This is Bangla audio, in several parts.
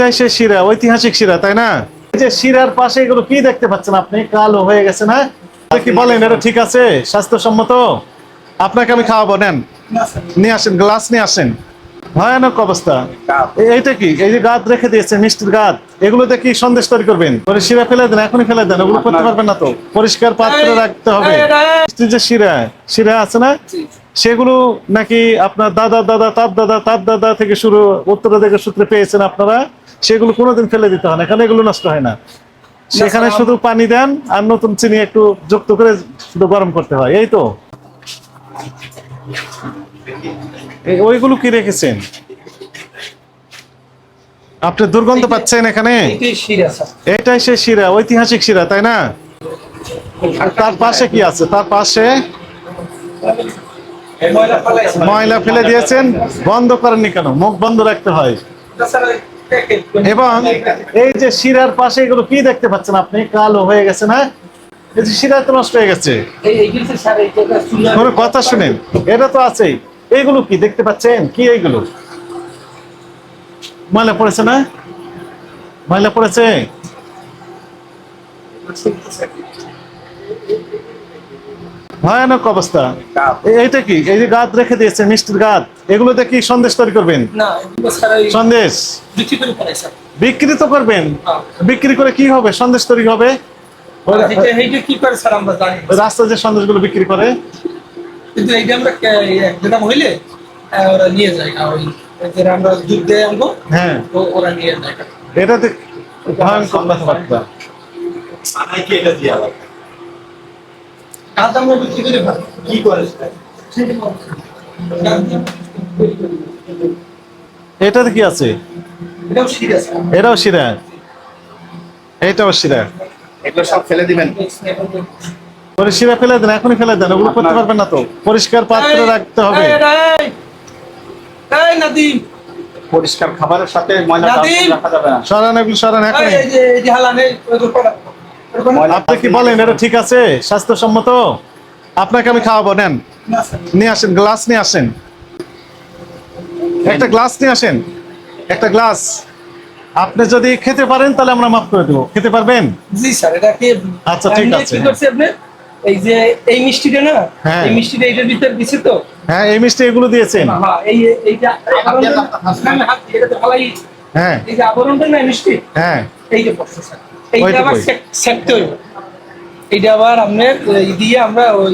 এইটাই সে শিরা ঐতিহাসিক শিরা তাই না? এই যে শিরার পাশে এগুলো কি দেখতে পাচ্ছেন আপনি? কালো হয়ে গেছে না? কি বলেন এটা ঠিক আছে? স্বাস্থ্যসম্মত? আপনাকে আমি খাওয়াবো নেন। নিয়ে আসেন। গ্লাস নিয়ে আসেন। ভয়ানক অবস্থা। এইটা কি? এই যে গাদ রেখে দিয়েছে মিষ্টির গাদ এগুলোতে কি সন্দেশ তৈরি করবেন? পরে শিরা ফেলে দেন এখনই ফেলে দেন ওগুলো করতে পারবেন না তো। পরিষ্কার পাত্রে রাখতে হবে। যে শিরা শিরা আছে না? সেগুলো নাকি আপনার দাদা দাদা তার দাদা তার দাদা থেকে শুরু উত্তরাধিকার সূত্রে পেয়েছেন আপনারা? সেগুলো কোনোদিন ফেলে দিতে হয় না এখানে এগুলো নষ্ট হয় না। সেখানে শুধু পানি দেন আর নতুন চিনি একটু যুক্ত করে শুধু গরম করতে হয় এই তো। ওইগুলো কি রেখেছেন? আপনি দুর্গন্ধ পাচ্ছেন এখানে? এটাই শিরা স্যার। এটাই সে শিরা ঐতিহাসিক শিরা তাই না? তার পাশে কি আছে? তার পাশে ময়লা ফেলে দিয়েছেন। বন্ধ করেননি কেন? মুখ বন্ধ রাখতে হয়। এবং এই যে শিরার পাশে এগুলো কি দেখতে পাচ্ছেন আপনি? কালো হয়ে গেছে না? এই যে শিরা তো নষ্ট হয়ে গেছে। কোনো কথা শুনেন। এটা তো আছেই। এইগুলো কি দেখতে পাচ্ছেন? কি এইগুলো? ময়লা পড়েছে না? ময়লা পড়েছে? ভয়ানক অবস্থা। এইটা কি? এই যে গাদ রেখে দিয়েছে মিষ্টির গাদ এগুলোতে কি সন্দেশ তৈরি করবেন? এগুলো সন্দেশ? বিক্রি তো করবেন। হ্যাঁ। বিক্রি করে কি হবে? সন্দেশ তৈরি হবে? রাস্তায় যে সন্দেশগুলো বিক্রি করে? কিন্তু এইটা আমরা কে- এই এক গ্রাম হইলে ওরা নিয়ে যায় যে আমরা দুধ দেয় আনব। হ্যাঁ। তো ওরা নিয়ে যায়। এটাতে ভয়ঙ্কর কথাবার্তা। কাজ আমরা বিক্রি করে কি করে? এটাতে কি আছে? এটাও শিরা এটাও শিরা এটাও শিরা এগুলো সব ফেলে দিবেন। পরে শিরা ফেলে দেন এখনই ফেলে দেন ওগুলো করতে পারবেন না তো। পরিষ্কার পাত্রে রাখতে হবে। এই, নাদিম। পরিষ্কার খাবারের সাথে ময়লা! রাখা যাবে না। সরান এগুলো সরান এই, এই যে এই যে হালান এই ওই রূপটা এরকম ময়লা আপনি কি বলেন এটা ঠিক আছে? স্বাস্থ্যসম্মত? আপনাকে আমি খাওয়াবো নেন। নিয়ে আসেন গ্লাস নিয়ে আসেন। একটা গ্লাস নিয়ে আসেন। একটা গ্লাস। আপনি যদি খেতে পারেন তাহলে আমরা মাফ করে দেবো। খেতে পারবেন? জি স্যার এটা কি আচ্ছা, ঠিক আছে। এই যে এই মিষ্টিটা না হ্যাঁ। এই মিষ্টিটা এটার ভিতর দিছে তো? হ্যাঁ এই মিষ্টি এগুলো দিয়েছেন। হ্যাঁ এই এইটা আমি হাত দিয়ে এটাতে ফালাই। হ্যাঁ। এই যে আবরণটা না মিষ্টি? হ্যাঁ। এই যে এইটা আবার হইব। এইটা আবার আপনার এই দিয়ে আমরা ওই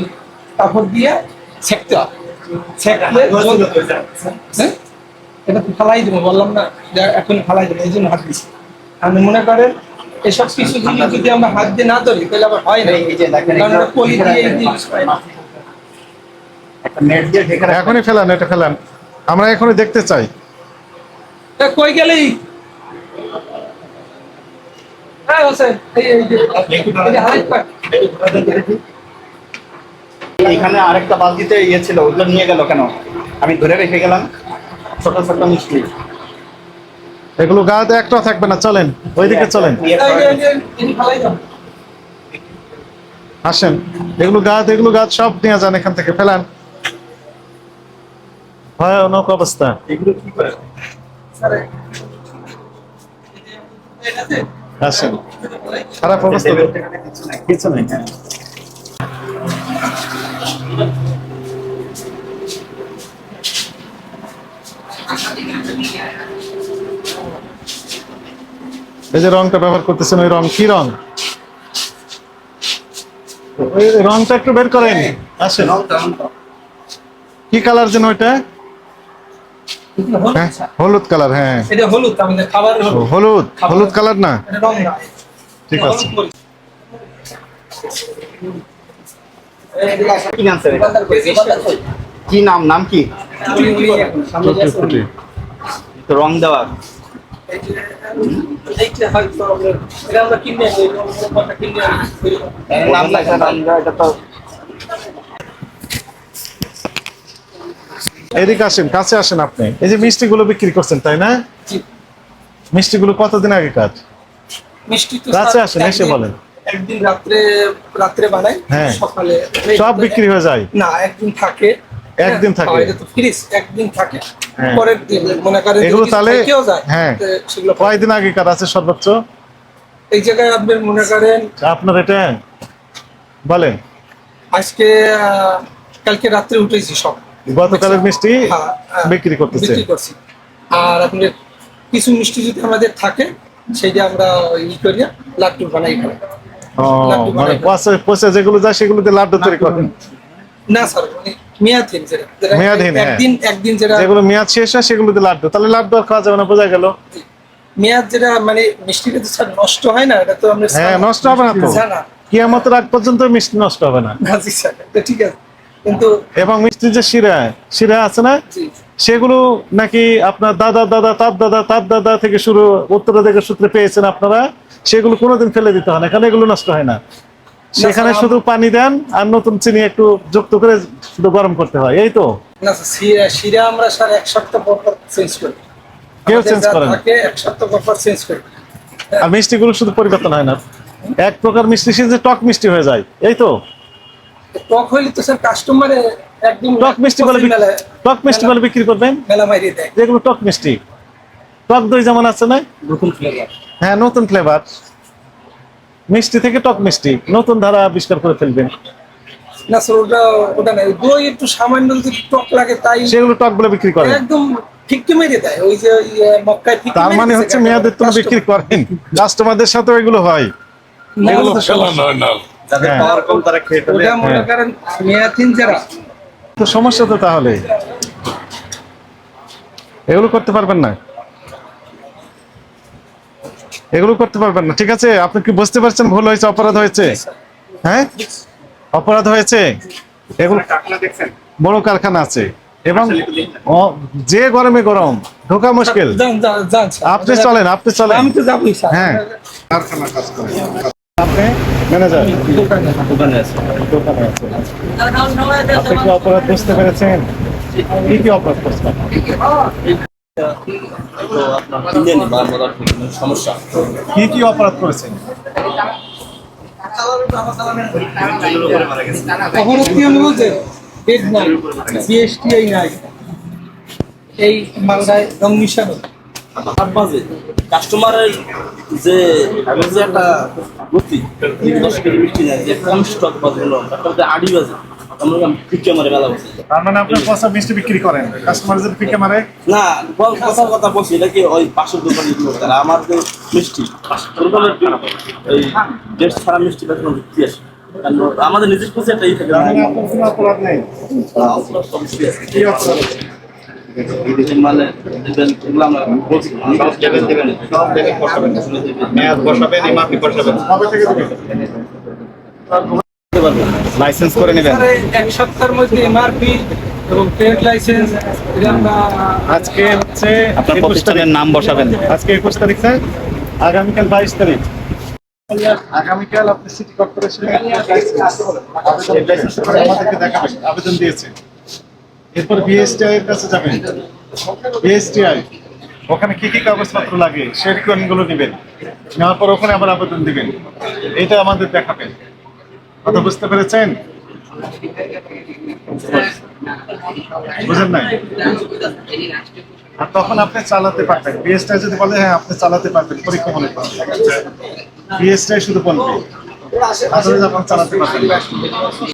কাপড় দিয়ে সেকতে হবে। সেকলে হ্যাঁ? এটা তো ফালাই দেবো বললাম না এখন ফালাই দেবো এই জন্য হাত দিছি। আপনি মনে করেন এসব কিছু জিনিস যদি আমরা হাত দিয়ে না ধরি তাহলে আবার হয় না। এই যে দেখেন কারণ পলি দিয়ে এই জিনিস হয় না। এখনই ফেলান এটা ফেলান। আমরা এখনই দেখতে চাই। কই গেলি হ্যাঁ হোসেন এখানে আরেকটা বালতিতে ইয়ে ছিল ওগুলো নিয়ে গেল কেন? আমি ধরে রেখে গেলাম। ছোট ছোট মিষ্টি। এগুলো গাতে একটাও থাকবে না চলেন ওইদিকে চলেন। আসেন এগুলো গাছ এগুলো গাছ সব নিয়ে যান এখান থেকে ফেলান। ভয়ানক অবস্থা। এগুলো কি করে? আসেন খারাপ অবস্থা কিছু নাই কিছু নাই হ্যাঁ এই যে রংটা ব্যবহার করতেছেন ওই রং কি রং? ওই রংটা একটু বের করেন। আসেন। কি কালার যেন ওইটা? হলুদ, হ্যাঁ। হলুদ কালার হ্যাঁ। হলুদ ও, হলুদ। হলুদ হলুদ কালার না? এটা রং না ঠিক আছে। কি নাম নাম নাম কি রং দেওয়া এদিকে আসেন কাছে আসেন আপনি এই যে মিষ্টিগুলো বিক্রি করছেন তাই না জি। মিষ্টিগুলো কতদিন আগে কাজ মিষ্টি তো কাছে আসেন, এসে বলেন। একদিন রাত্রে রাত্রে বানাই হ্যাঁ। সকালে সব বিক্রি হয়ে যায় না একদিন থাকে একদিন থাকে। হ্যাঁ, এটা তো ফ্রিজ একদিন থাকে। হ্যাঁ। পরের দিন মনে করেন এগুলো তাহলে- যায়, হ্যাঁ। সেগুলো কয়দিন আগেকার আছে সর্বোচ্চ? এই জায়গায় আপনি মনে করেন আপনার এটা বলেন। আজকে কালকে রাত্রে উঠেছি সব। গতকালের মিষ্টি। হ্যাঁ, হ্যাঁ, বিক্রি করতেছে। বিক্রি করছি। আর আপনার কিছু মিষ্টি যদি আমাদের থাকে সেইটা আমরা ই করি লাড্ডু বানাই লাড্ডু মানে পচে যেগুলো যায় সেগুলোতে লাড্ডু তৈরি করেন। না স্যার মানে মেয়াদহীন যেটা। যেটা মেয়াদহীন, হ্যাঁ। একদিন একদিন যেটা যেগুলো মেয়াদ শেষ হয় সেগুলো লাড্ডু। তাহলে লাড্ডু আর খাওয়া যাবে না বোঝা গেল। মেয়াদ যেটা মানে মিষ্টিটা তো স্যার নষ্ট হয় না এটা তো আমরা হ্যাঁ নষ্ট হবে না তো। কিয়ামতের আগ পর্যন্ত মিষ্টি নষ্ট হবে না। না জি স্যার তো ঠিক আছে। কিন্তু এবং মিষ্টির যে শিরা শিরা আছে না? সেগুলো নাকি আপনার দাদা দাদা তার দাদা তার দাদা থেকে শুরু উত্তরাধিকার সূত্রে পেয়েছেন আপনারা। সেগুলো কোনোদিন ফেলে দিতে হয় না এখানে এগুলো নষ্ট হয় না। সেখানে শুধু পানি দেন আর নতুন চিনি একটু যুক্ত করে শুধু গরম করতে হয় এই তো? না শিরা শিরা আমরা স্যার এক সপ্তাহ পর পর চেঞ্জ করি। কেউ চেঞ্জ যা করে না? থাকে এক সপ্তাহ পর পর চেঞ্জ করি। আর মিষ্টিগুলো শুধু পরিবর্তন হয় না। এক প্রকার মিষ্টি যে টক মিষ্টি হয়ে যায় এই তো? টক হইলে তো স্যার কাস্টমারে একদম টক মিষ্টি বলে টক মিষ্টি বলে বিক্রি করবেন? মেলা মাইরিয়ে দেয়। যেগুলো টক মিষ্টি। টক দই যেমন আছে না? নতুন ফ্লেভার হ্যাঁ নতুন ফ্লেভার মিষ্টি থেকে টক মিষ্টি নতুন ধারা আবিষ্কার করে ফেলবেন। না স্যার ওটা ওটা নাই দই একটু সামান্য যদি টক লাগে তাই সেগুলো টক বলে বিক্রি করেন। একদম ফিক্কি মেরে দেয় ওই যে মক্কায় ফিক্কি তার মানে হচ্ছে মেয়াদের তুমি বিক্রি করেন। কাস্টমারদের সাথে এগুলো হয়। না, এগুলো। যাদের হ্যাঁ। পাওয়ার কম তারা খেয়ে ফেলে। ওটা মনে হ্যাঁ। করেন মেয়াদিন যারা। তো সমস্যা তো তাহলে। এগুলো করতে পারবেন না। এগুলো করতে পারবেন না। ঠিক আছে? আপনি কি বুঝতে পারছেন ভুল হয়েছে অপরাধ হয়েছে? হ্যাঁ? অপরাধ হয়েছে? এগুলো বড় কারখানা আছে। এবং যে গরমে গরম ঢোকা মুশকিল। আপনি চলেন আপনি চলেন। আমি তো যাবোই স্যার। হ্যাঁ। কারখানা কাজ করেন আপনি ম্যানেজার। দোকানে দোকানে আছে। দোকানে আছেন আপনি কি অপরাধ বুঝতে পেরেছেন? কি কি অপরাধ করছেন? তো আপনার কিনেন বারবার সমস্যা? কি কি অপরাধ করেছেন? নাই জিএসটিআই নাই এই মালদায় রং মিশানো? আট বাজে। কাস্টমারের যে আমি যে একটা গতি দশ কেজি মিষ্টি নেয় যে কম স্টক তারপরে আড়ি বাজে। আমরা ফিকে মারে মেলা বসে তার মানে আপনি পয়সা মিষ্টি বিক্রি করেন কাস্টমার যদি ফিকে মারে না বল- কথার কথা বলছি এটা কি ওই পাশের দোকানে দিল তারা আমার যে মিষ্টি। ওরকমের ওই ডেট ছাড়া মিষ্টি বেতন বিক্রি আসে আমাদের নিজের কাছে একটা ই থাকে অপরাধ নেই। কি অপরাধ? এগুলো আমরা বলছি। দেবেন দেবেন সব দেবেন বসাবেন মেয়াদ বসাবেন এমআরপি বসাবেন। কবে থেকে দিবেন? লাইসেন্স করে নেবেন? এক সপ্তাহের মধ্যে এমআরপি এবং ট্রেড লাইসেন্স আজকে হচ্ছে আপনার প্রতিষ্ঠানের নাম বসাবেন। আজকে একুশ তারিখ স্যার। আগামীকাল বাইশ তারিখ। আগামীকাল আপনি সিটি কর্পোরেশনে লাইসেন্স করে আমাদেরকে দেখাবেন। আবেদন দিয়েছে। এরপর বিএসটিআই এর কাছে যাবেন। বিএসটিআই ওখানে কি কি কাগজপত্র লাগে সেই রিকোয়ারমেন্টগুলো নেবেন নেওয়ার পর ওখানে আবার আবেদন দিবেন। এটা আমাদের দেখাবেন। কথা বুঝতে পেরেছেন? বুঝেন নাই? আর তখন আপনি চালাতে পারবেন। বিএসটা যদি বলে হ্যাঁ আপনি চালাতে পারবেন, পরীক্ষা মনে করেন। বিএসটাই শুধু বলবে। আসলে আপনি চালাতে পারবেন।